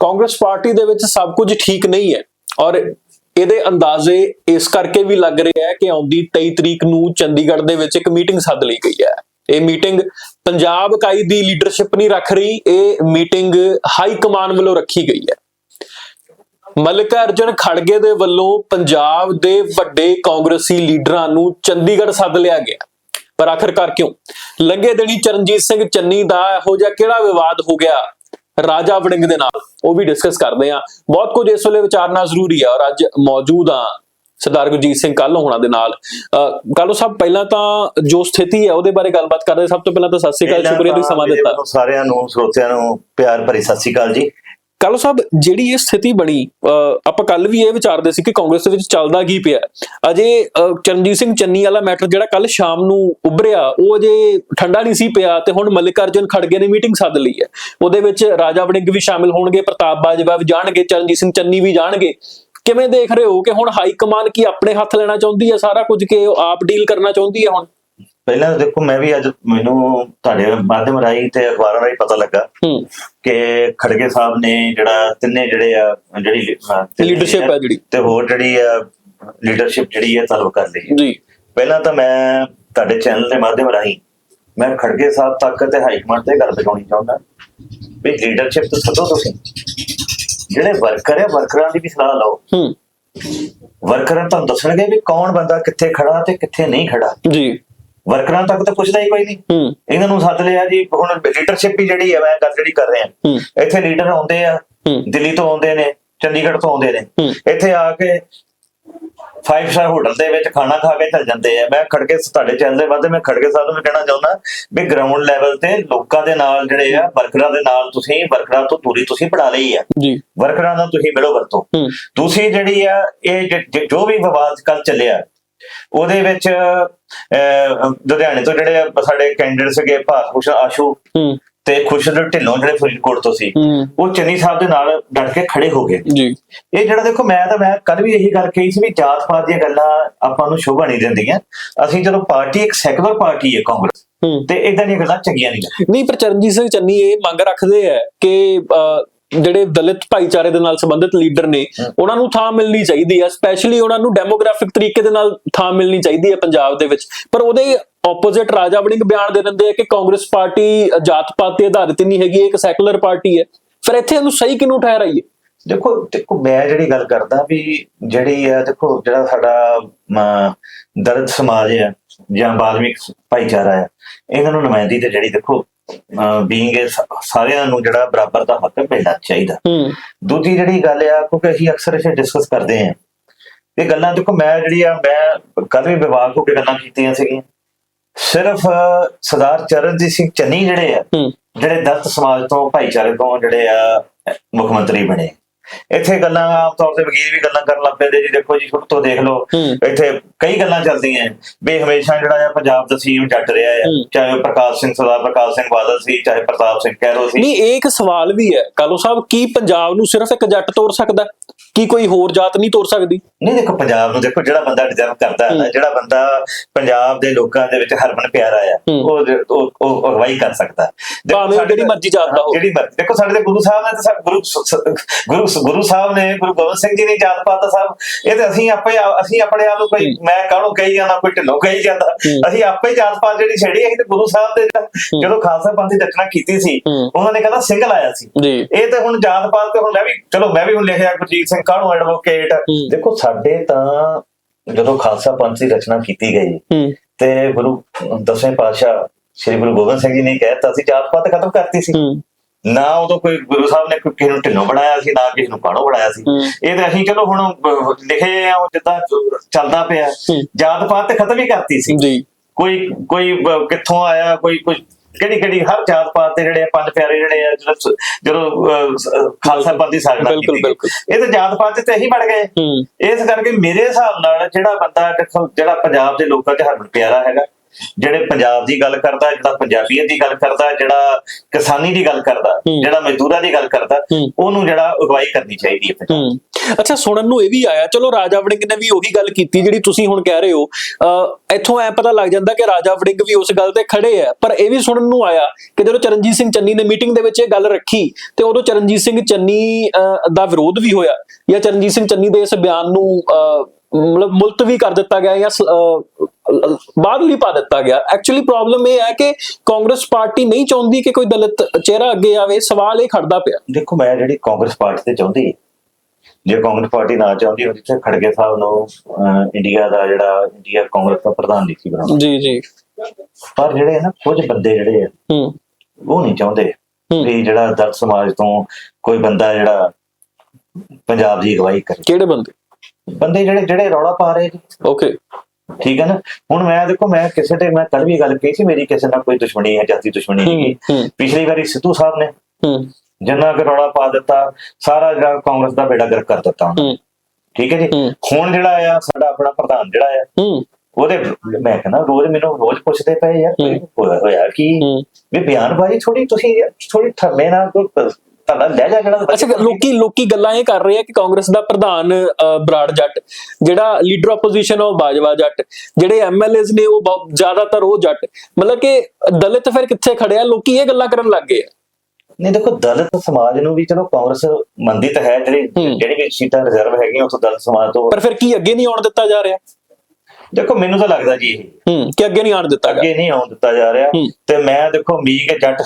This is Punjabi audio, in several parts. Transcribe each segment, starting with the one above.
ਕਾਂਗਰਸ ਪਾਰਟੀ ਦੇ ਵਿੱਚ ਸਭ ਕੁਝ ਠੀਕ ਨਹੀਂ ਹੈ ਔਰ ਇਹਦੇ ਅੰਦਾਜ਼ੇ ਇਸ ਕਰਕੇ ਵੀ ਲੱਗ ਰਹੇ ਹੈ ਕਿ ਆਉਂਦੀ 23 ਤਰੀਕ ਨੂੰ ਚੰਡੀਗੜ੍ਹ ਦੇ ਵਿੱਚ ਇੱਕ ਮੀਟਿੰਗ ਸੱਦ ਲਈ ਗਈ ਹੈ। ਇਹ ਮੀਟਿੰਗ ਪੰਜਾਬ ਇਕਾਈ ਦੀ ਲੀਡਰਸ਼ਿਪ ਨਹੀਂ ਰੱਖ ਰਹੀ, ਇਹ ਮੀਟਿੰਗ ਹਾਈ ਕਮਾਨ ਵੱਲੋਂ ਰੱਖੀ ਗਈ ਹੈ। ਮਲਿਕਾ ਅਰਜਨ ਖੜਗੇ ਦੇ ਵੱਲੋਂ ਪੰਜਾਬ ਦੇ ਵੱਡੇ ਕਾਂਗਰਸੀ ਲੀਡਰਾਂ ਨੂੰ ਚੰਡੀਗੜ੍ਹ ਸੱਦ ਲਿਆ ਗਿਆ। ਪਰ ਆਖਰਕਾਰ ਕਿਉਂ? ਲੰਗੇ ਦਿਨੀ ਚਰਨਜੀਤ ਸਿੰਘ ਚੰਨੀ ਦਾ ਇਹੋ ਜਿਹਾ ਕਿਹੜਾ ਵਿਵਾਦ ਹੋ ਗਿਆ? ਰਾਜਾ ਵੜਿੰਗ ਦੇ ਨਾਲ ਉਹ ਵੀ ਡਿਸਕਸ ਕਰਦੇ ਆ ਬਹੁਤ ਕੁਝ ਇਸ ਵੇਲੇ ਵਿਚਾਰਨਾ ਜ਼ਰੂਰੀ ਹੈ ਔਰ ਅੱਜ ਮੌਜੂਦ ਆ ਸਰਦਾਰ ਗੁਰਜੀਤ ਸਿੰਘ ਕਾਲੋ ਹੋਣਾ ਦੇ ਨਾਲ। ਕਾਲੋ ਸਾਹਿਬ ਪਹਿਲਾਂ ਤਾਂ ਜੋ ਸਥਿਤੀ ਹੈ ਉਹਦੇ ਬਾਰੇ ਗੱਲਬਾਤ ਕਰਦੇ ਸਭ ਤੋਂ ਪਹਿਲਾਂ ਤਾਂ ਸਤਿ ਸ਼੍ਰੀ ਅਕਾਲ ਸ਼ੁਕਰੀਆ ਤੁਸੀਂ ਸਮਾਂ ਦਿੱਤਾ। ਸਾਰਿਆਂ ਨੂੰ ਸਰੋਤਿਆਂ ਨੂੰ ਪਿਆਰ ਭਰੀ ਸਤਿ ਸ਼੍ਰੀ ਅਕਾਲ ਜੀ। ਕਾਲੋ ਸਾਹਿਬ, ਜਿਹੜੀ ਇਹ ਸਥਿਤੀ ਬਣੀ ਆਪਾਂ ਕੱਲ ਵੀ ਇਹ ਵਿਚਾਰਦੇ ਸੀ ਕਿ ਕਾਂਗਰਸ ਦੇ ਵਿੱਚ ਚੱਲਦਾ ਕੀ ਪਿਆ। ਅਜੇ ਚਰਨਜੀਤ ਸਿੰਘ ਚੰਨੀ ਵਾਲਾ ਮੈਟਰ ਜਿਹੜਾ ਕੱਲ ਸ਼ਾਮ ਨੂੰ ਉਭਰਿਆ, ਉਹ ਅਜੇ ਠੰਡਾ ਨਹੀਂ ਸੀ ਪਿਆ ਤੇ ਹੁਣ ਮੱਲਿਕਾਰਜੁਨ ਖੜਗੇ ਨੇ ਮੀਟਿੰਗ ਸੱਦ ਲਈ ਹੈ। ਉਹਦੇ ਵਿੱਚ ਰਾਜਾ ਵੜਿੰਗ ਵੀ ਸ਼ਾਮਿਲ ਹੋਣਗੇ, ਪ੍ਰਤਾਪ ਬਾਜਵਾ ਵੀ ਜਾਣਗੇ, ਚਰਨਜੀਤ ਸਿੰਘ ਚੰਨੀ ਵੀ ਜਾਣਗੇ। ਕਿਵੇਂ ਦੇਖ ਰਹੇ ਹੋ ਕਿ ਹੁਣ ਹਾਈ ਕਮਾਨ ਕੀ ਆਪਣੇ ਹੱਥ ਲੈਣਾ ਚਾਹੁੰਦੀ ਹੈ ਸਾਰਾ ਕੁਝ, ਕਿ ਉਹ ਆਪ ਡੀਲ ਕਰਨਾ ਚਾਹੁੰਦੀ ਹੈ ਹੁਣ? ਪਹਿਲਾਂ ਦੇਖੋ ਮੈਂ ਵੀ ਅੱਜ ਮੈਨੂੰ ਤੁਹਾਡੇ ਮਾਧਿਅਮ ਰਾਹੀਂ ਤੇ ਅਖਬਾਰਾਂ ਰਾਹੀਂ ਪਤਾ ਲੱਗਾ ਕਿ ਖੜਗੇ ਸਾਹਿਬ ਨੇ ਜਿਹੜਾ ਤਿੰਨੇ ਜਿਹੜੇ ਆ ਜਿਹੜੀ Leadership ਹੈ ਜਿਹੜੀ। ਤੇ ਹੋਰ ਜਿਹੜੀ ਆ ਲੀਡਰਸ਼ਿਪ ਜਿਹੜੀ ਹੈ ਤਲਬ ਕਰ ਲਈ ਜੀ। ਪਹਿਲਾਂ ਤਾਂ ਮੈਂ ਤੁਹਾਡੇ ਚੈਨਲ ਦੇ ਮਾਧਿਅਮ ਰਾਹੀਂ ਮੈਂ ਖੜਗੇ ਸਾਹਿਬ ਤੱਕ ਤੇ ਹਾਈ ਕਮਾਂਡ ਤੇ ਗੱਲ ਪਹੁੰਚਾਉਣੀ ਚਾਹੁੰਦਾ ਵੀ ਲੀਡਰਸ਼ਿਪ ਤੋਂ ਸੱਦੋ ਤੁਸੀਂ। ਜਿਹੜੇ ਵਰਕਰ ਹੈ ਵਰਕਰਾਂ ਦੀ ਵੀ ਸਲਾਹ ਲਓ। ਹੂੰ। ਵਰਕਰਾਂ ਤੁਹਾਨੂੰ ਦੱਸਣਗੇ ਵੀ ਕੌਣ ਬੰਦਾ ਕਿੱਥੇ ਖੜਾ ਤੇ ਕਿੱਥੇ ਨਹੀਂ ਖੜਾ। ਜੀ। ਵਰਕਰਾਂ ਤੱਕ ਤਾਂ ਪੁੱਛਦਾ ਹੀ ਕੋਈ ਨਹੀਂ। ਇਹਨਾਂ ਨੂੰ ਸੱਦ ਲਿਆ ਜੀ ਹੁਣ ਲੀਡਰਸ਼ਿਪ ਹੀ ਜਿਹੜੀ ਹੈ ਮੈਂ ਗੱਲ ਜਿਹੜੀ ਕਰ ਰਿਹਾ। ਇੱਥੇ ਲੀਡਰ ਆਉਂਦੇ ਆ ਦਿੱਲੀ ਤੋਂ ਆਉਂਦੇ ਨੇ ਚੰਡੀਗੜ੍ਹ ਤੋਂ ਆਉਂਦੇ ਨੇ। ਇੱਥੇ ਆ ਕੇ 5 ਸਟਾਰ ਹੋਟਲ ਦੇ ਵਿੱਚ ਖਾਣਾ ਖਾ ਕੇ ਚੱਲ ਜਾਂਦੇ ਆ। ਮੈਂ ਖੜਕੇ ਤੁਹਾਡੇ ਚੈਨਲ ਦੇ ਵਾਦੇ ਮੈਂ ਖੜਕੇ ਸਾਹਿਬ ਨੂੰ ਕਹਿਣਾ ਚਾਹੁੰਦਾ ਵੀ ਗਰਾਊਂਡ ਲੈਵਲ ਤੇ ਲੋਕਾਂ ਦੇ ਨਾਲ ਜਿਹੜੇ ਆ ਵਰਕਰਾਂ ਦੇ ਨਾਲ ਤੁਸੀਂ ਵਰਕਰਾਂ ਤੋਂ ਦੂਰੀ ਤੁਸੀਂ ਬਣਾ ਲਈ ਆ। ਜੀ। ਵਰਕਰਾਂ ਨਾਲ ਤੁਸੀਂ ਮਿਲੋ ਵਰਤੋ। ਦੂਸਰੀ ਜਿਹੜੀ ਆ ਇਹ ਜੋ ਵੀ ਵਿਵਾਦ ਕੱਲ ਚੱਲਿਆ ਉਹਦੇ ਵਿੱਚ ਲੁਧਿਆਣੇ ਤੋਂ ਜਿਹੜੇ ਸਾਡੇ ਕੈਂਡੀਡੇਟ ਸੀਗੇ ਭਾਰਤ ਭੂਸ਼ਣ ਆਸ਼ੂ ਤੇ ਖੁਸ਼ਦਰ ਢਿੱਲੋਂ ਜਿਹੜੇ ਫਰੀਦਕੋਟ ਤੋਂ ਸੀ ਉਹ ਚੰਨੀ ਸਾਹਿਬ ਦੇ ਨਾਲ ਡਟ ਕੇ ਖੜੇ ਹੋ ਗਏ। ਜੀ। ਇਹ ਜਿਹੜਾ ਦੇਖੋ ਮੈਂ ਤਾਂ ਮੈਂ ਕੱਲ ਵੀ ਇਹੀ ਗੱਲ ਕਹੀ ਸੀ ਵੀ ਜਾਤ ਪਾਤ ਦੀਆਂ ਗੱਲਾਂ ਆਪਾਂ ਨੂੰ ਸ਼ੋਭਾ ਨਹੀਂ ਦਿੰਦੀਆਂ। ਅਸੀਂ ਜਦੋਂ ਪਾਰਟੀ ਇੱਕ ਸੈਕੂਲਰ ਪਾਰਟੀ ਹੈ ਕਾਂਗਰਸ। ਤੇ ਇਦਾਂ ਦੀਆਂ ਗੱਲਾਂ ਚੰਗੀਆਂ ਨਹੀਂ। ਨਹੀਂ ਪਰ ਚਰਨਜੀਤ ਸਿੰਘ ਚੰਨੀ ਇਹ ਮੰਗ ਰੱਖਦੇ ਆ ਕਿ ਜਿਹੜੇ ਦਲਿਤ ਭਾਈਚਾਰੇ ਦੇ ਨਾਲ ਸੰਬੰਧਿਤ ਲੀਡਰ ਨੇ ਉਹਨਾਂ ਨੂੰ ਥਾਂ ਮਿਲਣੀ ਚਾਹੀਦੀ ਹੈ ਸਪੈਸ਼ਲੀ ਉਹਨਾਂ ਨੂੰ ਡੈਮੋਗ੍ਰਾਫਿਕ ਤਰੀਕੇ ਦੇ ਨਾਲ ਥਾਂ ਮਿਲਣੀ ਚਾਹੀਦੀ ਹੈ ਪੰਜਾਬ ਦੇ ਵਿੱਚ। ਪਰ ਉਹਦੇ ਆਪੋਜ਼ਿਟ ਰਾਜਾ ਵੜਿੰਗ ਬਿਆਨ ਦੇ ਦਿੰਦੇ ਆ ਕਿ ਕਾਂਗਰਸ ਪਾਰਟੀ ਜਾਤ ਪਾਤ ਤੇ ਆਧਾਰਿਤ ਨਹੀਂ ਹੈਗੀ ਇੱਕ ਸੈਕੂਲਰ ਪਾਰਟੀ ਹੈ। ਫਿਰ ਇੱਥੇ ਇਹਨੂੰ ਸਹੀ ਕਿਹਨੂੰ ਠਹਿਰਾਈਏ? ਦੇਖੋ ਦੇਖੋ ਮੈਂ ਜਿਹੜੀ ਗੱਲ ਕਰਦਾ ਵੀ ਜਿਹੜੀ ਹੈ ਦੇਖੋ ਜਿਹੜਾ ਸਾਡਾ ਦਲਿਤ ਸਮਾਜ ਹੈ ਜਾਂ ਬਾਲਮਿਕ ਭਾਈਚਾਰਾ ਹੈ ਇਹਨਾਂ ਨੂੰ ਨੁਮਾਇੰਦੀ ਤੇ ਜਿਹੜੀ ਦੇਖੋ ਬੀਇੰਗ ਸਾਰਿਆਂ ਨੂੰ ਜਿਹੜਾ ਬਰਾਬਰ ਦਾ ਹੱਕ ਮਿਲਣਾ ਚਾਹੀਦਾ। ਹੂੰ। ਦੂਜੀ ਜਿਹੜੀ ਗੱਲ ਆ ਕਿਉਂਕਿ ਅਸੀਂ ਅਕਸਰ ਇਸੇ ਡਿਸਕਸ ਕਰਦੇ ਆਂ ਇਹ ਗੱਲਾਂ ਦੇਖੋ ਮੈਂ ਜਿਹੜੀ ਆ ਮੈਂ ਕੱਲ ਵੀ ਵਿਵਾਦ ਹੋ ਕੇ ਗੱਲਾਂ ਕੀਤੀਆਂ ਸੀਗੀਆਂ। ਸਿਰਫ ਸਰਦਾਰ ਚਰਨਜੀਤ ਸਿੰਘ ਚੰਨੀ ਜਿਹੜੇ ਆ ਜਿਹੜੇ ਦਲਿਤ ਸਮਾਜ ਤੋਂ ਭਾਈਚਾਰੇ ਤੋਂ ਜਿਹੜੇ ਆ ਮੁੱਖ ਮੰਤਰੀ ਬਣੇ। ਇੱਥੇ ਗੱਲਾਂ ਆਮ ਤੌਰ ਤੇ ਵਕੀਲ ਵੀ ਗੱਲਾਂ ਕਰਨ ਲੱਗ ਪੈਂਦੇ ਜੀ ਦੇਖੋ ਜੀ ਸ਼ੁਰੂ ਤੋਂ ਦੇਖ ਲਓ ਇੱਥੇ ਕਈ ਗੱਲਾਂ ਚੱਲਦੀਆਂ ਵੀ ਹਮੇਸ਼ਾ ਜਿਹੜਾ ਆ ਪੰਜਾਬ ਦਾ ਸੀਮ ਜੱਟ ਰਿਹਾ ਹੂੰ। ਚਾਹੇ ਉਹ ਪ੍ਰਕਾਸ਼ ਸਿੰਘ ਸਰਦਾਰ ਪ੍ਰਕਾਸ਼ ਸਿੰਘ ਬਾਦਲ ਸੀ ਚਾਹੇ ਪ੍ਰਤਾਪ ਸਿੰਘ ਕਹਿਰੋ ਸੀ ਨਹੀਂ ਇਹ ਇੱਕ ਸਵਾਲ ਵੀ ਹੈ ਕਾਲੋ ਸਾਹਿਬ ਕੀ ਪੰਜਾਬ ਨੂੰ ਸਿਰਫ ਇੱਕ ਜੱਟ ਤੋੜ ਸਕਦਾ? ਕੀ ਕੋਈ ਹੋਰ ਜਾਤ ਨਹੀਂ ਤੋੜ ਸਕਦੀ ਨਹੀਂ ਦੇਖੋ ਪੰਜਾਬ ਨੂੰ ਦੇਖੋ ਜਿਹੜਾ ਬੰਦਾ ਡਿਜ਼ਰਵ ਕਰਦਾ ਹੈ ਨਾ ਹੂੰ। ਜਿਹੜਾ ਬੰਦਾ ਪੰਜਾਬ ਦੇ ਲੋਕਾਂ ਦੇ ਵਿੱਚ ਹਰਮਨ ਪਿਆਰਾ ਆ ਹੂੰ। ਉਹ ਉਹ ਉਹ ਅਗਵਾਈ ਕਰ ਸਕਦਾ ਹੈ। ਭਾਵੇਂ ਉਹ ਸਾਡੇ ਜਿਹੜੀ ਮਰਜ਼ੀ ਜਾਤ ਦਾ ਹੋਵੇ। ਜਿਹੜੀ ਮਰਜ਼ੀ ਦੇਖੋ ਸਾਡੇ ਦੇ ਗੁਰੂ ਸਾਹਿਬ ਨੇ ਤਾਂ ਸਾ- ਗੁਰੂ ਗੁਰੂ ਗੁਰੂ ਸਾਹਿਬ ਨੇ ਗੁਰੂ ਗੋਬਿੰਦ ਸਿੰਘ ਜੀ ਨੇ ਜਾਤ ਪਾਤ ਸਾਹਿਬ ਇਹ ਤੇ ਅਸੀਂ ਆਪੇ ਅਸੀਂ ਆਪਣੇ ਆਪ ਨੂੰ ਕੋਈ ਹੂੰ। ਮੈਂ ਕਾਹਨੂੰ ਕਹੀ ਜਾਂਦਾ ਕੋਈ ਢਿੱਲੋਂ ਕਹੀ ਜਾਂਦਾ ਹੂੰ। ਅਸੀਂ ਆਪੇ ਜਾਤ ਪਾਤ ਜਿਹੜੀ ਛੇੜੀ ਅਸੀਂ ਤੇ ਗੁਰੂ ਸਾਹਿਬ ਦੇ ਜਦੋਂ ਖਾਲਸਾ ਪੰਥ ਦੀ ਰਚਨਾ ਕੀਤੀ ਸੀ ਹੂੰ। ਉਹਨਾਂ ਨੇ ਕਹਿੰਦਾ ਸਿੰਘ ਲਾਇਆ ਸੀ ਇਹ ਤੇ ਹੁਣ ਜਾਤ ਪਾਤ ਤੇ ਹੁਣ ਮੈਂ ਵੀ ਚਲੋ ਮੈਂ ਵੀ ਹੁਣ ਲਿਖਿਆ ਗੁਰਜੀਤ ਸਿੰਘ ਕਾਹਨੂੰ ਐਡਵੋਕੇਟ। ਦੇਖੋ ਸਾਡੇ ਤਾਂ ਜਦੋਂ ਖਾਲਸਾ ਪੰਥ ਦੀ ਰਚਨਾ ਕੀਤੀ ਗਈ ਤੇ ਗੁਰੂ ਦਸਵੇਂ ਪਾਤਸ਼ਾਹ ਸ੍ਰੀ ਗੁਰੂ ਗੋਬਿੰਦ ਸਿੰਘ ਜੀ ਨੇ ਕਹਿਤਾ ਸੀ ਜਾਤ ਪਾਤ ਖਤਮ ਕਰਤੀ ਸੀ। ਨਾ ਉਦੋਂ ਕੋਈ ਗੁਰੂ ਸਾਹਿਬ ਨੇ ਕੋਈ ਕਿਸੇ ਨੂੰ ਢਿੱਲੋਂ ਬਣਾਇਆ ਸੀ ਨਾ ਕਿਸੇ ਨੂੰ ਕਾਣੋ ਬਣਾਇਆ ਸੀ। ਇਹ ਤਾਂ ਅਸੀਂ ਚਲੋ ਹੁਣ ਲਿਖੇ ਆ ਉਹ ਜਿੱਦਾਂ ਚੱਲਦਾ ਪਿਆ। ਜਾਤ ਪਾਤ ਤੇ ਖਤਮ ਹੀ ਕਰਤੀ ਸੀ। ਜੀ। ਕੋਈ ਕੋਈ ਕਿੱਥੋਂ ਆਇਆ ਕੋਈ ਕੋਈ ਕਿਹੜੀ ਕਿਹੜੀ ਹਰ ਜਾਤ ਪਾਤ ਦੇ ਜਿਹੜੇ ਪੰਜ ਪਿਆਰੇ ਜਿਹੜੇ ਆ ਜਦੋਂ ਖਾਲਸਾ ਪੰਥ ਦੀ ਸਾਜਣਾ ਬਿਲਕੁਲ, ਕੀਤੀ। ਇਹ ਤਾਂ ਜਾਤ ਪਾਤ ਤੇ ਇਹੀ ਬਣ ਗਏ। ਇਸ ਕਰਕੇ ਮੇਰੇ ਹਿਸਾਬ ਨਾਲ ਜਿਹੜਾ ਬੰਦਾ ਜਿਹੜਾ ਪੰਜਾਬ ਦੇ ਲੋਕਾਂ 'ਚ ਹਰਮਨ ਪਿਆਰਾ ਹੈਗਾ ਜਿਹੜੇ ਪੰਜਾਬ ਦੀ ਗੱਲ ਕਰਦਾ ਜਿਹੜਾ ਪੰਜਾਬੀਅਤ ਦੀ ਗੱਲ ਕਰਦਾ ਜਿਹੜਾ ਕਿਸਾਨੀ ਦੀ ਗੱਲ ਕਰਦਾ। ਜਿਹੜਾ ਮਜ਼ਦੂਰਾਂ ਦੀ ਗੱਲ ਕਰਦਾ। ਉਹਨੂੰ ਜਿਹੜਾ ਅਗਵਾਈ ਕਰਨੀ ਚਾਹੀਦੀ ਹੈ ਅੱਛਾ ਸੁਣਨ ਨੂੰ ਇਹ ਵੀ ਆਇਆ ਚਲੋ ਰਾਜਾ ਵੜਿੰਗ ਨੇ ਵੀ ਉਹੀ ਗੱਲ ਕੀਤੀ ਜਿਹੜੀ ਤੁਸੀਂ ਹੁਣ ਕਹਿ ਰਹੇ ਹੋ ਇੱਥੋਂ ਐ ਪਤਾ ਲੱਗ ਜਾਂਦਾ ਕਿ ਰਾਜਾ ਵੜਿੰਗ ਵੀ ਉਸ ਗੱਲ ਤੇ ਖੜੇ ਆ ਪਰ ਇਹ ਵੀ ਸੁਣਨ ਨੂੰ ਆਇਆ ਕਿ ਜਦੋਂ ਚਰਨਜੀਤ ਸਿੰਘ ਚੰਨੀ ਨੇ ਮੀਟਿੰਗ ਦੇ ਵਿੱਚ ਇਹ ਗੱਲ ਰੱਖੀ ਤੇ ਉਦੋਂ ਚਰਨਜੀਤ ਸਿੰਘ ਚੰਨੀ ਦਾ ਵਿਰੋਧ ਵੀ ਹੋਇਆ ਜਾਂ ਚਰਨਜੀਤ ਸਿੰਘ ਚੰਨੀ ਦੇ ਇਸ ਬਿਆਨ ਨੂੰ ਮਤਲਬ ਮੁਲਤਵੀ ਕਰ ਦਿੱਤਾ ਗਿਆ ਜਾਂ ਬਾਅਦ ਲਈ ਪਾ ਦਿੱਤਾ ਗਿਆ। ਐਕਚੁਅਲੀ ਪ੍ਰੋਬਲਮ ਇਹ ਹੈ ਕਿ ਕਾਂਗਰਸ ਪਾਰਟੀ ਨਹੀਂ ਚਾਹੁੰਦੀ ਕਿ ਕੋਈ ਦਲਿਤ ਚਿਹਰਾ ਅੱਗੇ ਆਵੇ। ਸਵਾਲ ਇਹ ਖੜਦਾ ਪਿਆ। ਦੇਖੋ ਮੈਂ ਜਿਹੜੀ ਕਾਂਗਰਸ ਪਾਰਟੀ ਤੇ ਚਾਹੁੰਦੀ ਜੇ ਕਾਂਗਰਸ ਪਾਰਟੀ ਨਾ ਚਾਹੁੰਦੀ ਹੁੰਦੀ ਤੇ ਖੜਗੇ ਸਾਹਿਬ ਨੂੰ ਇੰਡੀਆ ਦਾ ਜਿਹੜਾ ਇੰਡੀਆ ਕਾਂਗਰਸ ਦਾ ਪ੍ਰਧਾਨ ਨਹੀਂ ਸੀ ਬਣਾਉਣਾ। ਜੀ ਜੀ। ਪਰ ਜਿਹੜੇ ਨਾ ਕੁਝ ਬੰਦੇ ਜਿਹੜੇ ਆ ਹੂੰ। ਉਹ ਨਹੀਂ ਚਾਹੁੰਦੇ। ਵੀ ਜਿਹੜਾ ਦਲਿਤ ਸਮਾਜ ਤੋਂ ਕੋਈ ਬੰਦਾ ਜਿਹੜਾ ਪੰਜਾਬ ਦੀ ਅਗਵਾਈ ਕਰੇ। ਕਿਹੜੇ ਬੰਦੇ? ਬੰਦੇ ਜਿਹੜੇ ਜਿਹੜੇ ਰੌਲਾ ਪਾ ਰਹੇ ਜੀ ਓਕੇ ਠੀਕ ਹੈ ਨਾ? ਹੁਣ ਮੈਂ ਦੇਖੋ ਮੈਂ ਕਿਸੇ ਤੇ ਮੈਂ ਕੱਲ ਵੀ ਗੱਲ ਕਹੀ ਸੀ ਮੇਰੀ ਕਿਸੇ ਨਾਲ ਕੋਈ ਦੁਸ਼ਮਣੀ ਹੈ ਜਾਤੀ ਦੁਸ਼ਮਣੀ ਨਹੀਂ ਪਿਛਲੀ ਵਾਰੀ ਸਿੱਧੂ ਸਾਹਿਬ ਨੇ ਜਿੰਨਾ ਕਿ ਰੌਲਾ ਪਾ ਦਿੱਤਾ ਸਾਰਾ ਜਿਹੜਾ ਕਾਂਗਰਸ ਦਾ ਬੇੜਾ ਗਰਕ ਕਰ ਦਿੱਤਾ ਠੀਕ ਹੈ ਜੀ। ਹੁਣ ਜਿਹੜਾ ਆ ਸਾਡਾ ਆਪਣਾ ਪ੍ਰਧਾਨ ਜਿਹੜਾ ਆ ਉਹਦੇ ਮੈਂ ਕਹਿੰਦਾ ਰੋਜ਼ ਮੈਨੂੰ ਰੋਜ਼ ਪੁੱਛਦੇ ਪਏ ਯਾਰ। ਹੋਇਆ ਹੋਇਆ ਕੀ? ਵੀ ਬਿਆਨਬਾਜ਼ੀ ਥੋੜੀ ਤੁਸੀਂ ਥੋੜੀ ਠਰਮੇ ਨਾਲ ਕੋਈ ਤੁਹਾਡਾ ਲਹਿਜਾ ਜਿਹੜਾ ਅੱਛਾ ਲੋਕੀ ਲੋਕੀ ਗੱਲਾਂ ਇਹ ਕਰ ਰਹੇ ਆ ਕਿ ਕਾਂਗਰਸ ਦਾ ਪ੍ਰਧਾਨ ਬਰਾੜ ਜੱਟ ਜਿਹੜਾ ਲੀਡਰ ਆਪੋਜੀਸ਼ਨ ਉਹ ਬਾਜਵਾ ਜੱਟ ਜਿਹੜੇ ਐਮਐਲਏਜ਼ ਨੇ ਉਹ ਜ਼ਿਆਦਾਤਰ ਉਹ ਜੱਟ। ਮਤਲਬ ਕਿ ਦਲਿਤ ਫਿਰ ਕਿੱਥੇ ਖੜਿਆ ਲੋਕੀ ਇਹ ਗੱਲਾਂ ਕਰਨ ਲੱਗ ਗਏ ਆ। ਨਹੀਂ ਦੇਖੋ ਦਲਿਤ ਸਮਾਜ ਨੂੰ ਵੀ ਚਲੋ ਕਾਂਗਰਸ ਮੰਨਦੀ ਤਾਂ ਹੈ ਜਿਹੜੀ। ਜਿਹੜੀ ਵੀ ਸੀਟਾਂ ਰਿਜ਼ਰਵ ਹੈਗੀਆਂ ਉਸ ਦਲਿਤ ਸਮਾਜ ਤੋਂ ਪਰ ਫਿਰ ਕੀ ਅੱਗੇ ਨਹੀਂ ਆਉਣ ਦਿੱਤਾ ਜਾ ਰਿਹਾ? ਦੇਖੋ ਮੈਨੂੰ ਤਾਂ ਲੱਗਦਾ ਜੀ ਇਹ। ਹੂੰ ਕਿ ਅੱਗੇ ਨਹੀਂ ਆਉਣ ਦਿੱਤਾ ਅੱਗੇ ਨਹੀਂ ਆਉਣ ਦਿੱਤਾ ਜਾ ਰਿਹਾ। ਤੇ ਮੈਂ ਦੇਖੋ ਮੀਂਹ ਕੇ ਜੱਟ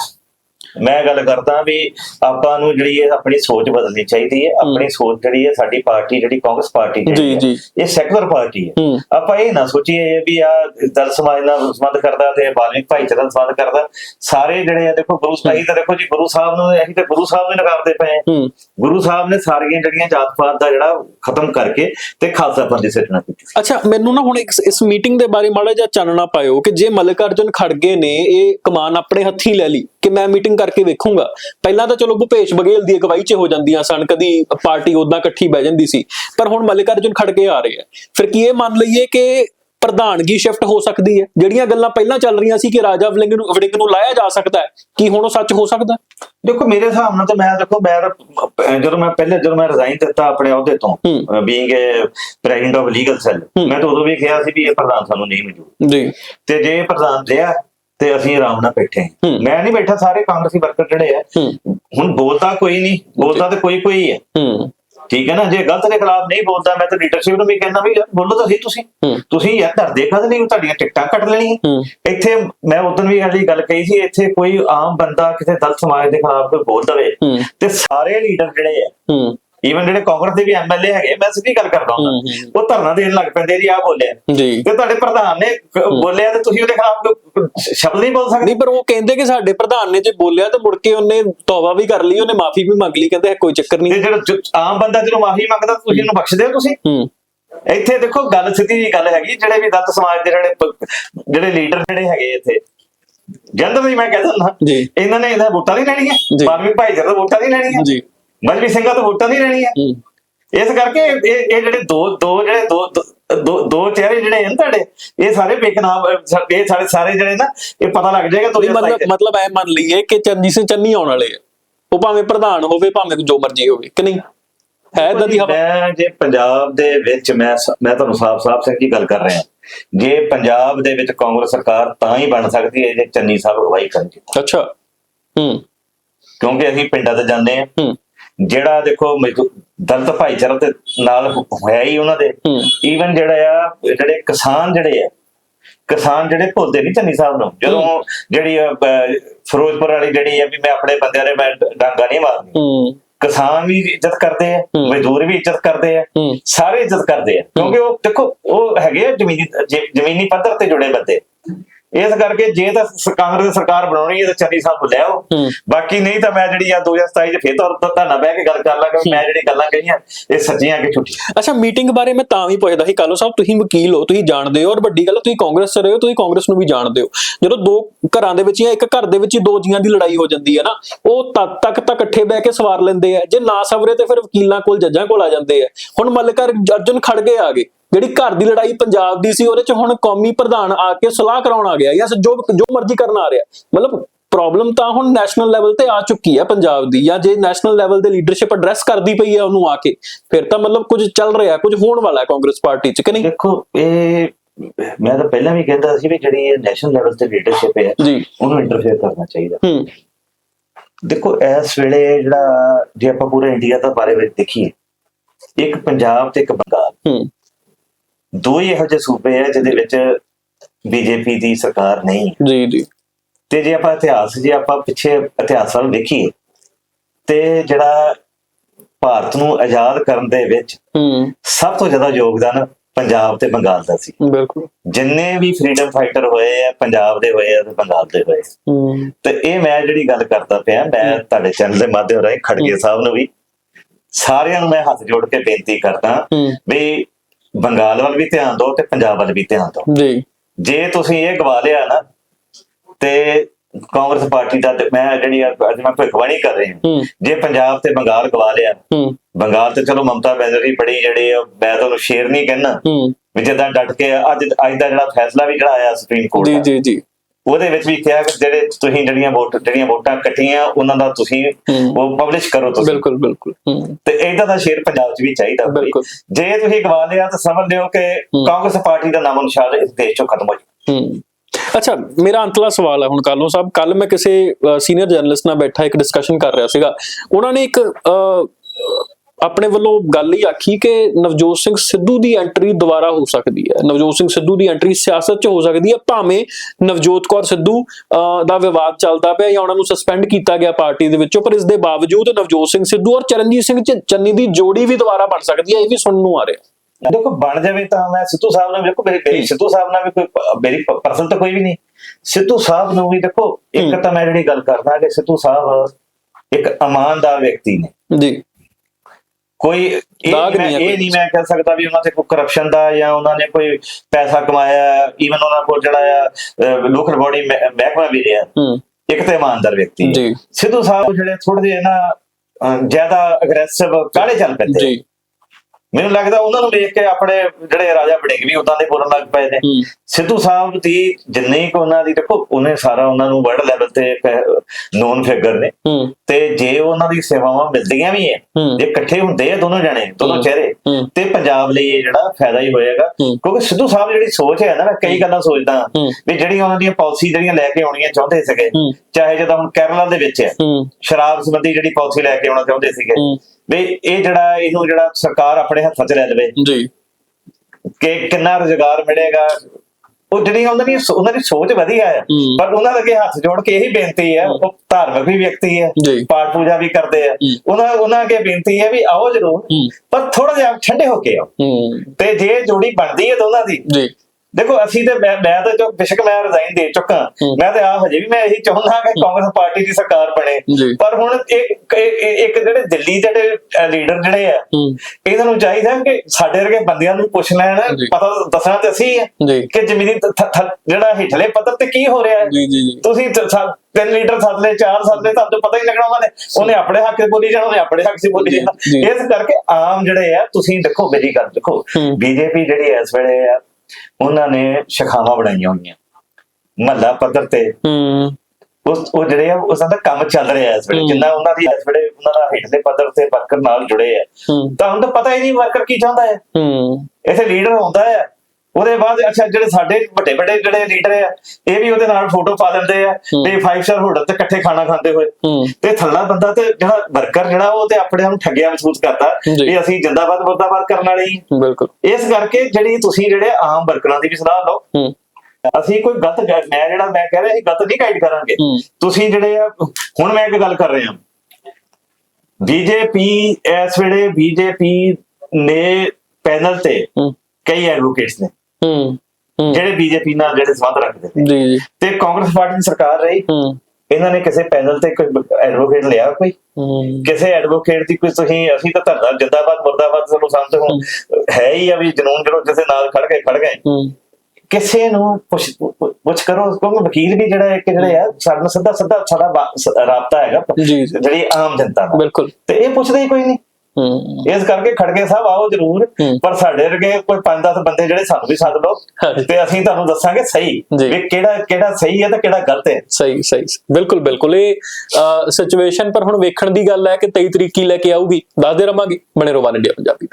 ਮੈਂ ਗੱਲ ਕਰਦਾ ਵੀ ਆਪਾਂ ਨੂੰ ਜਿਹੜੀ ਹੈ ਆਪਣੀ ਸੋਚ ਬਦਲਣੀ ਚਾਹੀਦੀ ਹੈ ਆਪਣੀ ਸੋਚ ਜਿਹੜੀ ਹੈ ਸਾਡੀ ਪਾਰਟੀ ਜਿਹੜੀ ਕਾਂਗਰਸ ਪਾਰਟੀ ਜਿਹੜੀ ਹੈ, ਇਹ ਸੈਕੂਲਰ ਪਾਰਟੀ ਹੈ। ਆਪਾਂ ਇਹ ਨਾ ਸੋਚੀਏ ਵੀ ਆ ਦਲ ਸਮਾਜ ਨਾਲ ਸੰਬੰਧ ਕਰਦਾ ਤੇ ਬਾਲਮਿਕ ਭਾਈਚਾਰਾ ਨਾਲ ਸੰਬੰਧ ਕਰਦਾ। ਸਾਰੇ ਜਿਹੜੇ ਆ ਦੇਖੋ ਗੁਰੂ ਸਾਹਿਬ ਤਾਂ ਦੇਖੋ ਜੀ ਗੁਰੂ ਸਾਹਿਬ ਨੂੰ ਅਸੀਂ ਤੇ ਗੁਰੂ ਸਾਹਿਬ ਨੂੰ ਨਕਾਰਦੇ ਪਏ ਗੁਰੂ ਸਾਹਿਬ ਨੇ ਸਾਰੀਆਂ ਜਿਹੜੀਆਂ ਜਾਤ ਪਾਤ ਦਾ ਜਿਹੜਾ ਖਤਮ ਕਰਕੇ ਤੇ ਖਾਲਸਾ ਪੰਥ ਦੀ ਸਿਰਜਣਾ ਕੀਤੀ ਅੱਛਾ ਮੈਨੂੰ ਨਾ ਹੁਣ ਇਸ ਮੀਟਿੰਗ ਦੇ ਬਾਰੇ ਮਾੜਾ ਜਿਹਾ ਚਾਨਣਾ ਪਾਇਓ ਕਿ ਜੇ ਮਲਿਕ ਅਰਜੁਨ ਖੜਗੇ ਨੇ ਇਹ ਕਮਾਨ ਆਪਣੇ ਹੱਥੀਂ ਲੈ ਲਈ। ਕਿ ਮੈਂ ਮੀਟਿੰਗ ਕਰਕੇ ਵੇਖੂੰਗਾ ਪਹਿਲਾਂ ਤਾਂ ਚਲੋ ਭੁਪੇਸ਼ ਬਘੇਲ ਦੀ ਅਗਵਾਈ 'ਚ ਹੋ ਜਾਂਦੀਆਂ ਸਨ ਕਦੀ ਪਾਰਟੀ ਉਦਾਂ ਇਕੱਠੀ ਬਹਿ ਜਾਂਦੀ ਸੀ ਪਰ ਹੁਣ ਮਲਿਕ ਅਰਜੁਨ ਖੜਗੇ ਆ ਰਹੇ ਆ ਫਿਰ ਕੀ ਇਹ ਮੰਨ ਲਈਏ ਕਿ ਪ੍ਰਧਾਨਗੀ ਸ਼ਿਫਟ ਹੋ ਸਕਦੀ ਹੈ ਜਿਹੜੀਆਂ ਗੱਲਾਂ ਪਹਿਲਾਂ ਚੱਲ ਰਹੀਆਂ ਸੀ ਕਿ ਰਾਜਾ ਵੜਿੰਗ ਨੂੰ ਵੜਿੰਗ ਨੂੰ ਲਾਇਆ ਜਾ ਸਕਦਾ ਹੈ ਕੀ ਹੁਣ ਉਹ ਸੱਚ ਹੋ ਸਕਦਾ? ਦੇਖੋ ਮੇਰੇ ਹਿਸਾਬ ਨਾਲ ਤਾਂ ਮੈਂ ਦੇਖੋ ਮੈਂ ਜਦੋਂ ਮੈਂ ਪਹਿਲੇ ਜਦੋਂ ਮੈਂ ਰਿਜ਼ਾਈਨ ਦਿੱਤਾ ਆਪਣੇ ਅਹੁਦੇ ਤੋਂ। Being a president of legal cell. ਮੈਂ ਤਾਂ ਉਦੋਂ ਵੀ ਕਿਹਾ ਸੀ ਵੀ ਇਹ ਪ੍ਰਧਾਨ ਸਾਨੂੰ ਨਹੀਂ ਮਨਜ਼ੂਰ ਜੀ ਤੇ ਜੇ ਪ੍ਰਧਾਨ ਰਿਹਾ ਤੇ ਅਸੀਂ ਆਰਾਮ ਨਾਲ ਬੈਠੇ ਹਾਂ। ਮੈਂ ਨਹੀਂ ਬੈਠਾ ਸਾਰੇ ਕਾਂਗਰਸੀ ਵਰਕਰ ਜਿਹੜੇ ਆ ਹੁਣ ਬੋਲਦਾ ਕੋਈ ਨਹੀਂ ਬੋਲਦਾ ਤੇ ਕੋਈ ਕੋਈ ਹੈ। ਠੀਕ ਹੈ ਨਾ ਜੇ ਗਲਤ ਦੇ ਖਿਲਾਫ ਨਹੀਂ ਬੋਲਦਾ ਮੈਂ ਤਾਂ ਲੀਡਰਸ਼ਿਪ ਨੂੰ ਵੀ ਕਹਿੰਦਾ ਵੀ ਯਾਰ ਬੋਲੋ ਤਾਂ ਸਹੀ ਤੁਸੀਂ ਤੁਸੀਂ ਯਾਰ ਡਰਦੇ ਕਦ ਨਹੀਂ ਤੁਹਾਡੀਆਂ ਟਿਕਟਾਂ ਕੱਟ ਲੈਣੀਆਂ। ਇੱਥੇ ਮੈਂ ਉਦੋਂ ਵੀ ਇਹ ਗੱਲ ਕਹੀ ਸੀ ਇੱਥੇ ਕੋਈ ਆਮ ਬੰਦਾ ਕਿਸੇ ਦਲ ਸਮਾਜ ਦੇ ਖਿਲਾਫ ਕੋਈ ਬੋਲ ਦਵੇ ਤੇ ਸਾਰੇ ਲੀਡਰ ਜਿਹੜੇ ਆ ਈਵਨ ਜਿਹੜੇ ਕਾਂਗਰਸ ਦੇ ਵੀ ਐਮਐਲਏ ਹੈਗੇ ਮੈਂ ਸਿੱਧੀ ਗੱਲ ਕਰਦਾ ਹਾਂ। ਉਹ ਧਰਨਾ ਦੇਣ ਲੱਗ ਪੈਂਦੇ ਜੀ ਆ ਬੋਲਿਆ। ਜੀ। ਤੇ ਤੁਹਾਡੇ ਪ੍ਰਧਾਨ ਨੇ ਬੋਲਿਆ ਤੇ ਤੁਸੀਂ ਉਹਦੇ ਖਿਲਾਫ ਸ਼ਬਦ ਨਹੀਂ ਬੋਲ ਸਕਦੇ। ਨਹੀਂ ਪਰ ਉਹ ਕਹਿੰਦੇ ਕਿ ਸਾਡੇ ਪ੍ਰਧਾਨ ਨੇ ਜੇ ਬੋਲਿਆ ਤਾਂ ਮੁੜ ਕੇ ਉਹਨੇ ਤੌਬਾ ਵੀ ਕਰ ਲਈ ਉਹਨੇ ਮਾਫੀ ਵੀ ਮੰਗ ਲਈ ਕਹਿੰਦੇ ਕੋਈ ਚੱਕਰ ਤੇ ਨਹੀਂ ਜਿਹੜਾ ਆਮ ਬੰਦਾ ਜਦੋਂ ਮਾਫੀ ਮੰਗਦਾ ਤੁਸੀਂ ਉਹਨੂੰ ਬਖਸ਼ਦੇ ਹੋ ਤੁਸੀਂ? ਹੂੰ। ਇੱਥੇ ਦੇਖੋ ਗੱਲ ਸਿੱਧੀ ਜੀ ਗੱਲ ਹੈਗੀ ਜਿਹੜੇ ਵੀ ਦਲਿਤ ਸਮਾਜ ਦੇ ਜਿਹੜੇ ਜਿਹੜੇ ਲੀਡਰ ਜਿਹੜੇ ਹੈਗੇ ਇੱਥੇ। ਜਲਦ ਵੀ ਮੈਂ ਕਹਿ ਦਿੰਦਾ ਜੀ। ਇਹਨਾਂ ਨੇ ਇਹਦਾ ਵੋਟਾਂ ਨਹੀਂ। ਲੈਣੀਆਂ ਬਾਲਮਿਕ ਭਾਈਚਾਰੇ ਤੋਂ ਵੋਟਾਂ ਨਹੀਂ ਲੈਣੀਆਂ ਜੀ। ਮਜਬੀ ਸਿੰਘਾਂ ਤੋਂ ਵੋਟਾਂ ਨਹੀਂ ਲੈਣੀਆਂ। ਹੂੰ। ਇਸ ਕਰਕੇ ਇਹ ਇਹ ਜਿਹੜੇ ਦੋ ਦੋ ਜਿਹੜੇ ਦੋ ਦੋ- ਦੋ ਚਿਹਰੇ ਜਿਹੜੇ ਹਨ ਤੁਹਾਡੇ ਇਹ ਸਾਰੇ ਬੇਕਨਾਮ ਇਹ ਸਾਰੇ ਸਾਰੇ ਜਿਹੜੇ ਨਾ ਇਹ ਪਤਾ ਲੱਗ ਜਾਏਗਾ ਤੁਹਾਨੂੰ ਮਤਲਬ ਮਤਲਬ ਐ ਮੰਨ ਲਈਏ ਕਿ ਚੰਨੀ ਸਿੰਘ ਚੰਨੀ ਆਉਣ ਵਾਲੇ ਆ। ਉਹ ਭਾਵੇਂ ਪ੍ਰਧਾਨ ਹੋਵੇ ਭਾਵੇਂ ਜੋ ਮਰਜ਼ੀ ਹੋਵੇ ਕਿ ਨਹੀਂ? ਹੈ ਇਦਾਂ ਦੀ ਮੈਂ ਜੇ ਪੰਜਾਬ ਦੇ ਵਿੱਚ ਮੈਂ ਮੈਂ ਤੁਹਾਨੂੰ ਸਾਫ਼-ਸਾਫ਼ ਸਿੰਘ ਜੀ ਗੱਲ ਕਰ ਰਿਹਾ। ਜੇ ਪੰਜਾਬ ਦੇ ਵਿੱਚ ਕਾਂਗਰਸ ਸਰਕਾਰ ਤਾਂ ਹੀ ਬਣ ਸਕਦੀ ਹੈ ਜੇ ਚੰਨੀ ਸਾਹਿਬ ਅਗਵਾਈ ਕਰਨਗੇ। ਅੱਛਾ। ਹੂੰ। ਕਿਉਂਕਿ ਅਸੀਂ ਪਿੰਡਾਂ ਤੇ ਜਾਂਦੇ ਹਾਂ। ਹੂੰ। ਜਿਹੜਾ ਦੇਖੋ ਦਲਿਤ ਭਾਈਚਾਰਾ ਤੇ ਨਾਲ ਹੋਇਆ ਹੀ ਉਹਨਾਂ ਦੇ। ਈਵਨ ਜਿਹੜਾ ਆ ਜਿਹੜੇ ਕਿਸਾਨ ਜਿਹੜੇ ਆ ਕਿਸਾਨ ਜਿਹੜੇ ਭੁੱਲਦੇ ਨਹੀਂ ਚੰਨੀ ਸਾਹਿਬ ਨੂੰ। ਜਦੋਂ ਜਿਹੜੀ ਫਿਰੋਜ਼ਪੁਰ ਵਾਲੀ ਜਿਹੜੀ ਆ ਵੀ ਮੈਂ ਆਪਣੇ ਬੰਦਿਆਂ ਦੇ ਮੈਂ ਡਾਂਗਾ ਨਹੀਂ ਮਾਰਨੀ ਕਿਸਾਨ ਵੀ ਇੱਜ਼ਤ ਕਰਦੇ ਆ। ਮਜ਼ਦੂਰ ਵੀ ਇੱਜ਼ਤ ਕਰਦੇ ਆ ਸਾਰੇ ਇੱਜ਼ਤ ਕਰਦੇ ਆ। ਕਿਉਂਕਿ ਉਹ ਦੇਖੋ ਉਹ ਹੈਗੇ ਆ ਜ਼ਮੀਨੀ ਜ਼ਮੀਨੀ ਪੱਧਰ ਤੇ ਜੁੜੇ ਬੰਦੇ। ਇਸ ਕਰਕੇ ਜੇ ਤਾਂ ਕਾਂਗਰਸ ਸਰਕਾਰ ਬਣਾਉਣੀ ਹੈ ਤਾਂ ਚੰਨੀ ਸਾਹਿਬ ਨੂੰ ਲੈ ਆਓ। ਬਾਕੀ ਨਹੀਂ ਤਾਂ ਮੈਂ ਜਿਹੜੀ ਆ 2027 ਚ ਫੇਰ ਤੋਂ ਤੁਹਾਨੂੰ ਬਹਿ ਕੇ ਗੱਲ ਕਰ ਲਾਂਗਾ ਮੈਂ ਜਿਹੜੀ ਗੱਲਾਂ ਕਹੀਆਂ ਇਹ ਸੱਚੀਆਂ ਕਿ ਝੂਠੀਆਂ? ਅੱਛਾ ਮੀਟਿੰਗ ਬਾਰੇ ਮੈਂ ਤਾਂ ਵੀ ਪੁੱਛਦਾ ਸੀ ਕਾਲੋ ਸਾਹਿਬ ਤੁਸੀਂ ਵਕੀਲ ਹੋ ਤੁਸੀਂ ਜਾਣਦੇ ਹੋ ਔਰ ਵੱਡੀ ਗੱਲ ਤੁਸੀਂ ਕਾਂਗਰਸ 'ਚ ਰਹੇ ਹੋ ਤੁਸੀਂ ਕਾਂਗਰਸ ਨੂੰ ਵੀ ਜਾਣਦੇ ਹੋ। ਜਦੋਂ ਦੋ ਘਰਾਂ ਦੇ ਵਿੱਚ ਜਾਂ ਇੱਕ ਘਰ ਦੇ ਵਿੱਚ ਦੋ ਜੀਆਂ ਦੀ ਲੜਾਈ ਹੋ ਜਾਂਦੀ ਹੈ ਨਾ ਉਹ ਤਦ ਤੱਕ ਤਾਂ ਇਕੱਠੇ ਬਹਿ ਕੇ ਸਵਾਰ ਲੈਂਦੇ ਆ। ਜੇ ਨਾ ਸਵਰੇ ਤੇ ਫਿਰ ਵਕੀਲਾਂ ਕੋਲ ਜੱਜਾਂ ਕੋਲ ਆ ਜਾਂਦੇ ਆ। ਹੁਣ ਮੱਲਕਰ ਅਰਜੁਨ ਖੜਗੇ ਆ ਗਏ ਜਿਹੜੀ ਘਰ ਦੀ ਲੜਾਈ ਪੰਜਾਬ ਦੀ ਸੀ ਉਹਦੇ ਚ ਹੁਣ ਕੌਮੀ ਪ੍ਰਧਾਨ ਆ ਕੇ ਸਲਾਹ ਕਰਾਉਣ ਆ ਗਿਆ। ਜਾਂ ਜੋ ਜੋ ਮਰਜ਼ੀ ਕਰਨ ਆ ਰਿਹਾ। ਮਤਲਬ ਪ੍ਰੋਬਲਮ ਤਾਂ ਹੁਣ ਨੈਸ਼ਨਲ ਲੈਵਲ ਤੇ ਆ ਚੁੱਕੀ ਹੈ ਪੰਜਾਬ ਦੀ। ਜਾਂ ਜੇ ਨੈਸ਼ਨਲ ਲੈਵਲ ਤੇ ਲੀਡਰਸ਼ਿਪ ਐਡਰੈਸ ਕਰਦੀ ਪਈ ਹੈ ਉਹਨੂੰ ਆ ਕੇ ਫਿਰ ਤਾਂ ਮਤਲਬ ਕੁਝ ਚੱਲ ਰਿਹਾ ਕੁਝ ਹੋਣ ਵਾਲਾ ਹੈ ਕਾਂਗਰਸ ਪਾਰਟੀ ਚ ਕਿ ਨਹੀਂ? ਦੇਖੋ ਇਹ ਮੈਂ ਤਾਂ ਪਹਿਲਾਂ ਵੀ ਕਹਿੰਦਾ ਸੀ ਵੀ ਜਿਹੜੀ ਇਹ ਨੈਸ਼ਨਲ ਲੈਵਲ ਤੇ ਲੀਡਰਸ਼ਿਪ ਹੈ ਜੀ। ਉਹਨੂੰ ਇੰਟਰਫੇਅਰ ਕਰਨਾ ਚਾਹੀਦਾ। ਹੂੰ। ਦੇਖੋ ਇਸ ਵੇਲੇ ਜਿਹੜਾ ਜੇ ਆਪਾਂ ਪੂਰੇ ਇੰਡੀਆ ਦਾ ਬਾਰੇ ਵਿੱਚ ਦੇਖੀਏ ਇੱਕ ਪੰਜਾਬ ਤੇ ਇੱਕ ਬੰਗਾਲ। ਹੂੰ। ਦੋ ਹੀ ਇਹੋ ਜਿਹੇ ਸੂਬੇ ਆ ਜਿਹਦੇ ਵਿੱਚ ਬੀਜੇਪੀ ਦੀ ਸਰਕਾਰ ਨਹੀਂ। ਜੀ ਜੀ। ਤੇ ਜੇ ਆਪਾਂ ਇਤਿਹਾਸ ਜੇ ਆਪਾਂ ਪਿੱਛੇ ਇਤਿਹਾਸ ਵੱਲ ਵੇਖੀਏ ਤੇ ਜਿਹੜਾ ਭਾਰਤ ਨੂੰ ਆਜ਼ਾਦ ਕਰਨ ਦੇ ਵਿੱਚ ਸਭ ਤੋਂ ਜ਼ਿਆਦਾ ਯੋਗਦਾਨ ਪੰਜਾਬ ਤੇ ਬੰਗਾਲ ਦਾ ਸੀ। ਬਿਲਕੁਲ। ਜਿੰਨੇ ਵੀ ਫਰੀडम ਫਾਈਟਰ ਹੋਏ ਆ ਪੰਜਾਬ ਦੇ ਹੋਏ ਆ ਤੇ ਬੰਗਾਲ ਦੇ ਹੋਏ ਤੇ ਇਹ ਮੈਂ ਜਿਹੜੀ ਗੱਲ ਕਰਦਾ ਪਿਆ ਮੈਂ ਤੁਹਾਡੇ ਚੈਨਲ ਦੇ ਮਾਧਿਅਮ ਰਾਹੀਂ ਖੜਗੇ ਸਾਹਿਬ ਨੂੰ ਵੀ ਸਾਰਿਆਂ ਨੂੰ ਮੈਂ ਹੱਥ ਜੋੜ ਕੇ ਬੇਨਤੀ ਕਰਦਾ ਵੀ ਬੰਗਾਲ ਵੱਲ ਵੀ ਧਿਆਨ ਦਿਓ ਤੇ ਪੰਜਾਬ ਵੱਲ ਵੀ ਧਿਆਨ ਦਿਓ। ਜੀ। ਜੇ ਤੁਸੀਂ ਇਹ ਗਵਾ ਲਿਆ ਨਾ ਤੇ ਕਾਂਗਰਸ ਪਾਰਟੀ ਦਾ ਮੈਂ ਜਿਹੜੀ ਅੱਜ ਮੈਂ ਭਵਿੱਖਬਾਣੀ ਕਰ ਰਹੀ। ਹਾਂ। ਜੇ ਪੰਜਾਬ ਤੇ ਬੰਗਾਲ ਗਵਾ ਲਿਆ ਬੰਗਾਲ ਤੇ ਚਲੋ ਮਮਤਾ ਬੈਨਰਜੀ ਬੜੀ ਜਿਹੜੇ ਮੈਂ ਤੁਹਾਨੂੰ ਸ਼ੇਰ ਨਹੀਂ ਕਹਿਣਾ ਵੀ ਜਿੱਦਾਂ ਡਟ ਕੇ ਅੱਜ ਅੱਜ ਦਾ ਜਿਹੜਾ ਫੈਸਲਾ ਵੀ ਜਿਹੜਾ ਆਇਆ ਸੁਪਰੀਮ ਕੋਰਟ ਜੀ ਦਾ। ਜੀ ਜੀ। ਉਹਦੇ ਵਿੱਚ ਵੀ ਕਿਹਾ ਕਿ ਜਿਹੜੇ ਤੁਸੀਂ ਜਿਹੜੀਆਂ ਵੋਟ ਜਿਹੜੀਆਂ ਵੋਟਾਂ ਕੱਟੀਆਂ ਉਹਨਾਂ ਦਾ ਤੁਸੀਂ। ਉਹ ਪਬਲਿਸ਼ ਕਰੋ ਤੁਸੀਂ। ਬਿਲਕੁਲ ਬਿਲਕੁਲ। ਤੇ ਇਦਾਂ ਦਾ ਸ਼ੇਰ ਪੰਜਾਬ 'ਚ ਵੀ ਚਾਹੀਦਾ। ਜੇ ਤੁਸੀਂ ਗਵਾ ਲਿਆ ਤਾਂ ਸਮਝ ਲਿਓ ਕਿ ਕਾਂਗਰਸ ਪਾਰਟੀ ਦਾ ਨਾਮ ਨਿਸ਼ਾਨ ਇਸ ਦੇਸ਼ 'ਚੋਂ ਖਤਮ ਹੋ ਜਾਊ। ਅੱਛਾ ਮੇਰਾ ਅੰਤਲਾ ਸਵਾਲ ਹੈ ਹੁਣ ਕਾਲੋਂ ਸਾਹਿਬ। ਕੱਲ ਮੈਂ ਕਿਸੇ ਸੀਨੀਅਰ ਜਰਨਲਿਸਟ ਨਾਲ ਬੈਠਾ ਇੱਕ ਡਿਸਕਸ਼ਨ ਕਰ ਰਿਹਾ ਸੀਗਾ। ਉਹਨਾਂ ਨੇ ਇੱਕ ਆਪਣੇ ਵੱਲੋਂ ਗੱਲ ਹੀ ਆਖੀ ਕਿ ਨਵਜੋਤ ਸਿੰਘ ਸਿੱਧੂ ਦੀ ਐਂਟਰੀ ਦੁਬਾਰਾ ਹੋ ਸਕਦੀ ਹੈ। ਨਵਜੋਤ ਸਿੰਘ ਸਿੱਧੂ ਦੀ ਐਂਟਰੀ ਸਿਆਸਤ 'ਚ ਹੋ ਸਕਦੀ ਹੈ ਭਾਵੇਂ ਨਵਜੋਤ ਕੌਰ ਸਿੱਧੂ ਅਹ, ਦਾ ਵਿਵਾਦ ਚੱਲਦਾ ਪਿਆ ਜਾਂ ਉਹਨਾਂ ਨੂੰ ਸਸਪੈਂਡ ਕੀਤਾ ਗਿਆ ਪਾਰਟੀ ਦੇ ਵਿੱਚੋਂ ਪਰ ਇਸ ਦੇ ਬਾਵਜੂਦ ਨਵਜੋਤ ਸਿੰਘ ਸਿੱਧੂ ਔਰ ਚਰਨਜੀਤ ਸਿੰਘ ਚੰਨੀ ਦੀ ਜੋੜੀ ਵੀ ਦੁਬਾਰਾ ਬਣ ਸਕਦੀ ਹੈ ਇਹ ਵੀ ਸੁਣਨ ਨੂੰ ਆ ਰਿਹਾ। ਦੇਖੋ ਬਣ ਜਾਵੇ ਤਾਂ ਮੈਂ ਸਿੱਧੂ ਸਾਹਿਬ ਨਾਲ ਵੇਖੋ ਮੇਰੀ ਮੇਰੀ ਸਿੱਧੂ ਸਾਹਿਬ ਨਾਲ ਵੀ ਕੋਈ ਮੇਰੀ ਪਰਸਨ ਤਾਂ ਕੋਈ ਵੀ ਨਹੀਂ। ਸਿੱਧੂ ਸਾਹਿਬ ਨੂੰ ਵੀ ਦੇਖੋ ਇੱਕ ਤਾਂ ਮੈਂ ਜਿਹੜੀ ਗੱਲ ਕਰਦਾ ਕਿ ਸਿੱਧੂ ਸਾਹਿਬ ਇੱਕ ਇਮਾਨਦਾਰ ਵਿਅਕਤੀ ਨੇ। ਜੀ। ਕੋਈ ਇਹ ਮੈਂ ਇਹ। ਨਹੀਂ ਮੈਂ ਕਹਿ ਸਕਦਾ ਵੀ ਉਹਨਾਂ ਤੇ ਕੋਈ ਕਰਪਸ਼ਨ ਦਾ ਜਾਂ ਉਹਨਾਂ ਨੇ ਕੋਈ ਪੈਸਾ ਕਮਾਇਆ ਈਵਨ ਉਹਨਾਂ ਕੋਲ ਜਿਹੜਾ ਆ ਲੋਕਲ ਬੋਡੀ ਮਹਿਕਮਾ ਵੀ ਰਿਹਾ। ਇੱਕ ਤੇ ਇਮਾਨਦਾਰ ਵਿਅਕਤੀ। ਜੀ। ਸਿੱਧੂ ਸਾਹਿਬ ਜਿਹੜੇ ਥੋੜੇ ਜਿਹੇ ਨਾ ਜ਼ਿਆਦਾ ਅਗਰੈਸਿਵ ਕਾਲੇ ਚੱਲ ਪੈਂਦੇ ਜੀ। ਮੈਨੂੰ ਲੱਗਦਾ ਉਹਨਾਂ ਨੂੰ ਵੇਖ ਕੇ ਆਪਣੇ ਜਿਹੜੇ ਰਾਜਾ ਵੜਿੰਗ ਵੀ ਉਦਾਂ ਦੇ ਬੋਲਣ ਲੱਗ ਪਏ ਨੇ ਸਿੱਧੂ ਸਾਹਿਬ ਦੀ ਜਿੰਨੀ ਕੁ ਉਹਨਾਂ ਦੀ ਦੇਖੋ ਉਹਨੇ ਸਾਰਾ ਉਹਨਾਂ ਨੂੰ ਵਰਲਡ ਲੈਵਲ ਤੇ ਇੱਕ ਨੋਨ ਫਿਗਰ ਨੇ ਤੇ ਜੇ ਉਹਨਾਂ ਦੀ ਸੇਵਾਵਾਂ ਮਿਲਦੀਆਂ ਵੀ ਹੈ ਜੇ ਇਕੱਠੇ ਹੁੰਦੇ ਆ ਦੋਨੋਂ ਜਣੇ ਦੋਨੋਂ। ਚਿਹਰੇ ਤੇ ਪੰਜਾਬ ਲਈ ਇਹ ਜਿਹੜਾ ਫਾਇਦਾ ਹੀ ਹੋਏਗਾ। ਕਿਉਂਕਿ ਸਿੱਧੂ ਸਾਹਿਬ ਜਿਹੜੀ ਸੋਚ ਹੈ ਨਾ ਮੈਂ ਕਈ ਗੱਲਾਂ ਸੋਚਦਾ। ਵੀ ਜਿਹੜੀਆਂ ਉਹਨਾਂ ਦੀਆਂ ਪਾਲਿਸੀ ਜਿਹੜੀਆਂ ਲੈ ਕੇ ਆਉਣੀਆਂ ਚਾਹੁੰਦੇ ਸੀਗੇ। ਚਾਹੇ ਜਦੋਂ ਹੁਣ ਕੇਰਲਾ ਦੇ ਵਿੱਚ ਹੈ ਸ਼ਰਾਬ ਸੰਬੰਧੀ ਜਿਹੜੀ ਪਾਲਿਸੀ ਲੈ ਕੇ ਆਉਣਾ ਚਾਹੁੰਦੇ ਸੀਗੇ। ਵੀ ਇਹ ਜਿਹੜਾ ਇਹਨੂੰ ਜਿਹੜਾ ਸਰਕਾਰ ਆਪਣੇ ਹੱਥਾਂ 'ਚ ਲੈ ਲਵੇ ਜੀ। ਕਿ ਕਿੰਨਾ ਰੁਜ਼ਗਾਰ ਮਿਲੇਗਾ। ਉਹ ਜਿਹੜੀ ਉਹਨਾਂ ਦੀ ਉਹਨਾਂ ਦੀ ਸੋਚ ਵਧੀਆ ਹੈ। ਪਰ ਉਹਨਾਂ ਦੇ ਅੱਗੇ ਹੱਥ ਜੋੜ ਕੇ ਇਹੀ ਬੇਨਤੀ ਹੈ। ਉਹ ਧਾਰਮਿਕ ਵੀ ਵਿਅਕਤੀ ਹੈ। ਪਾਠ ਪੂਜਾ ਵੀ ਕਰਦੇ ਆ। ਉਹਨਾਂ ਉਹਨਾਂ ਅੱਗੇ ਬੇਨਤੀ ਹੈ ਵੀ ਆਓ ਜਰੂਰ ਪਰ ਥੋੜਾ ਜਿਹਾ ਠੰਡੇ ਹੋ ਕੇ ਆਓ। ਤੇ ਜੇ ਜੋੜੀ ਬਣਦੀ ਹੈ ਦੋਨਾਂ ਦੀ। ਜੀ। ਦੇਖੋ ਅਸੀਂ ਤੇ ਮੈਂ ਮੈਂ ਤਾਂ ਜੋ ਬਿਸ਼ਕ ਮੈਂ ਰਿਜ਼ਾਈਨ ਦੇ ਚੁੱਕਾ। ਮੈਂ ਤੇ ਆ ਹਜੇ ਵੀ ਮੈਂ ਇਹੀ ਚਾਹੁੰਦਾ ਕਿ ਕਾਂਗਰਸ ਪਾਰਟੀ ਦੀ ਸਰਕਾਰ ਬਣੇ। ਪਰ ਹੁਣ ਇੱਕ ਇੱਕ ਜਿਹੜੇ ਦਿੱਲੀ ਦੇ ਜਿਹੜੇ ਲੀਡਰ ਜਿਹੜੇ ਆ ਇਹਨਾਂ ਨੂੰ ਚਾਹੀਦਾ ਕਿ ਸਾਡੇ ਵਰਗੇ ਬੰਦਿਆਂ ਨੂੰ ਪੁੱਛ ਲੈਣ। ਪਤਾ ਦੱਸਣਾ ਤੇ ਅਸੀਂ ਕਿ ਜ਼ਮੀਨੀ ਜਿਹੜਾ ਹੇਠਲੇ ਪੱਧਰ ਤੇ ਕੀ ਹੋ ਰਿਹਾ ਹੈ। ਤੁਸੀਂ ਤ- ਤਿੰਨ ਲੀਟਰ ਸੱਤ ਲੈ ਚਾਰ ਸੱਤ ਲੈ ਤੁਹਾਨੂੰ ਪਤਾ ਹੀ ਲੱਗਣਾ ਉਹਨੇ ਉਹਨੇ ਆਪਣੇ ਹੱਕ 'ਚ ਬੋਲੀ ਜਾਣਾ ਉਹਨੇ ਆਪਣੇ ਹੱਕ 'ਚ ਬੋਲੀ ਜਾਣਾ। ਇਸ ਕਰਕੇ ਆਮ ਜਿਹੜੇ ਆ ਤੁਸੀਂ ਦੇਖੋ ਮੇਰੀ ਗੱਲ ਦੇਖੋ। ਬੀਜੇਪੀ ਜਿਹੜੀ ਇਸ ਵੇਲੇ ਆ ਉਹਨਾਂ ਨੇ ਸ਼ਖਾਵਾਂ ਬਣਾਈਆਂ ਹੋਈਆਂ। ਮਹੱਲਾ ਪੱਧਰ ਤੇ ਹੂੰ। ਉਸ ਉਹ ਜਿਹੜੇ ਆ ਉਸ ਦਾ ਕੰਮ ਚੱਲ ਰਿਹਾ ਇਸ ਵੇਲੇ। ਜਿੰਨਾ ਉਹਨਾਂ ਦੀ ਇਸ ਵੇਲੇ ਉਹਨਾਂ ਦਾ ਹੇਠਲੇ ਪੱਧਰ ਤੇ ਵਰਕਰ ਨਾਲ ਜੁੜੇ ਆ। ਤਾਂ ਹੁਣ ਤਾਂ ਪਤਾ ਹੀ ਨਹੀਂ ਵਰਕਰ ਕੀ ਚਾਹੁੰਦਾ ਹੈ। ਹੂੰ। ਇੱਥੇ ਲੀਡਰ ਹੁੰਦਾ ਹੈ। ਉਹਦੇ ਬਾਅਦ ਅੱਛਾ ਜਿਹੜੇ ਸਾਡੇ ਵੱਡੇ ਵੱਡੇ ਜਿਹੜੇ ਲੀਡਰ ਆ ਇਹ ਵੀ ਉਹਦੇ ਨਾਲ ਫੋਟੋ ਪਾ ਦਿੰਦੇ ਆ। ਤੇ 5 ਸਟਾਰ ਹੋਟਲ ਤੇ ਇਕੱਠੇ ਖਾਣਾ ਖਾਂਦੇ ਹੋਏ। ਤੇ ਥੱਲਾ ਬੰਦਾ ਤੇ ਜਿਹੜਾ ਵਰਕਰ ਜਿਹੜਾ ਉਹ ਤੇ ਆਪਣੇ ਆਪ ਨੂੰ ਠੱਗਿਆ ਮਹਿਸੂਸ ਕਰਦਾ। ਵੀ ਅਸੀਂ ਜਿੰਦਾਬਾਦ ਮੁਰਦਾਬਾਦ ਕਰਨ ਵਾਲੇ ਹੀ ਬਿਲਕੁਲ। ਇਸ ਕਰਕੇ ਜਿਹੜੀ ਤੁਸੀਂ ਜਿਹੜੇ ਆਮ ਵਰਕਰਾਂ ਦੀ ਵੀ ਸਲਾਹ ਲਓ ਅਸੀਂ ਕੋਈ ਗਲਤ ਮੈਂ ਜਿਹੜਾ ਮੈਂ ਕਹਿ ਰਿਹਾ ਸੀ ਗਲਤ ਨਹੀਂ ਗਾਈਡ ਕਰਾਂਗੇ। ਤੁਸੀਂ ਜਿਹੜੇ ਆ ਹੁਣ ਮੈਂ ਇੱਕ ਗੱਲ ਕਰ ਰਿਹਾ ਬੀਜੇਪੀ ਇਸ ਵੇਲੇ ਬੀਜੇਪੀ ਨੇ ਪੈਨਲ ਤੇ ਕਈ ਐਡਵੋਕੇਟਸ ਨੇ। ਹੂੰ ਹੂੰ। ਜਿਹੜੇ ਬੀਜੇਪੀ ਨਾਲ ਜਿਹੜੇ ਸੰਬੰਧ ਰੱਖਦੇ ਨੇ। ਜੀ ਜੀ। ਤੇ ਕਾਂਗਰਸ ਪਾਰਟੀ ਦੀ ਸਰਕਾਰ ਰਹੀ। ਹੂੰ। ਇਹਨਾਂ ਨੇ ਕਿਸੇ ਪੈਨਲ ਤੇ ਕੋਈ ਐਡਵੋਕੇਟ ਲਿਆ ਕੋਈ? ਹੂੰ। ਕਿਸੇ ਐਡਵੋਕੇਟ ਦੀ ਕੋਈ ਤੁਸੀਂ ਅਸੀਂ ਤਾਂ ਧਰਨਾ ਜਿੰਦਾਬਾਦ ਮੁਰਦਾਬਾਦ ਸਾਨੂੰ ਸਮਝ ਹੁਣ ਹੈ। ਹੀ ਆ ਵੀ ਜਨੂਨ ਜਦੋਂ ਕਿਸੇ ਨਾਲ ਖੜ ਕੇ ਖੜ ਗਏ। ਹੂੰ। ਕਿਸੇ ਨੂੰ ਪੁੱਛ ਪੁੱਛ ਕਰੋ ਕਿਉਂਕਿ ਵਕੀਲ ਵੀ ਜਿਹੜਾ ਇੱਕ ਜਿਹੜੇ ਆ ਸਾਡੇ ਸਿੱਧਾ ਸਿੱਧਾ ਸਾਡਾ ਰਾਬਤਾ ਹੈਗਾ। ਜਿਹੜੀ ਆਮ ਜਨਤਾ ਨਾਲ। ਬਿਲਕੁਲ। ਤੇ ਇਹ ਪੁੱਛਦਾ ਹੀ ਕੋਈ ਨਹੀਂ। ਹੂੰ ਇਸ ਕਰਕੇ ਖੜਗੇ ਸਾਹਿਬ ਆਓ ਜਰੂਰ। ਪਰ ਸਾਡੇ ਵਰਗੇ ਕੋਈ 5-10 ਬੰਦੇ ਜਿਹੜੇ ਸਾਨੂੰ ਵੀ ਸੱਦ ਲਓ। ਤੇ ਅਸੀਂ ਤੁਹਾਨੂੰ ਦੱਸਾਂਗੇ ਸਹੀ। ਵੀ ਕਿਹੜਾ ਕਿਹੜਾ ਸਹੀ ਹੈ ਤੇ ਕਿਹੜਾ ਗਲਤ ਹੈ ਸਹੀ ਸਹੀ। ਬਿਲਕੁਲ ਬਿਲਕੁਲ ਇਹ ਸਿਚੁਏਸ਼ਨ ਪਰ ਹੁਣ ਵੇਖਣ ਦੀ ਗੱਲ ਹੈ ਕਿ 23 ਤਰੀਕ ਲੈ ਕੇ ਆਊਗੀ ਦੱਸਦੇ ਰਵਾਂਗੇ ਬਣੇ ਰੋ ਵਨ ਇੰਡੀਆ ਪੰਜਾਬੀ।